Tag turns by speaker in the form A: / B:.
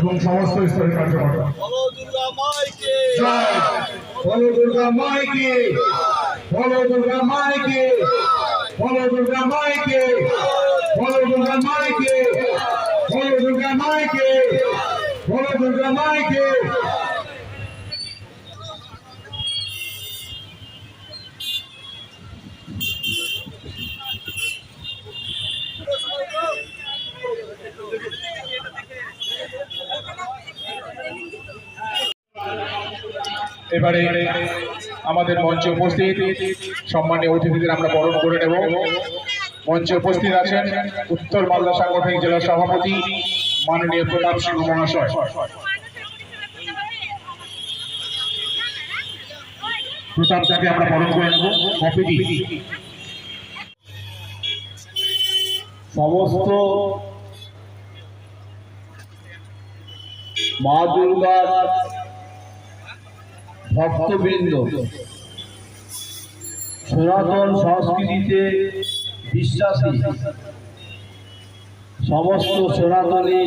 A: এবং সমস্ত স্তরের কার্যকর্তা।
B: বলো দুর্গা মাইকে।
A: বলো দুর্গা মাইকে। বলো দুর্গা মাইকে। বলো দুর্গা মাইকে। বলো দুর্গা মাইকে। বলো দুর্গা মাইকে। এবারে আমাদের মঞ্চে উপস্থিত সম্মানীয় অতিথিদের আমরা বরণ করে নেব। মঞ্চে উপস্থিত আছেন উত্তর মালদা সাংগঠনিক জেলার সভাপতি মাননীয় প্রতাপ সিংহ মহাশয়। প্রতাপ দাকে আমরা বরণ করে নেব। কপিটি
C: সমস্ত মা দুর্গার ভক্তবৃন্দ সনাতন সংস্কৃতিতে বিশ্বাসী সমস্ত সনাতনী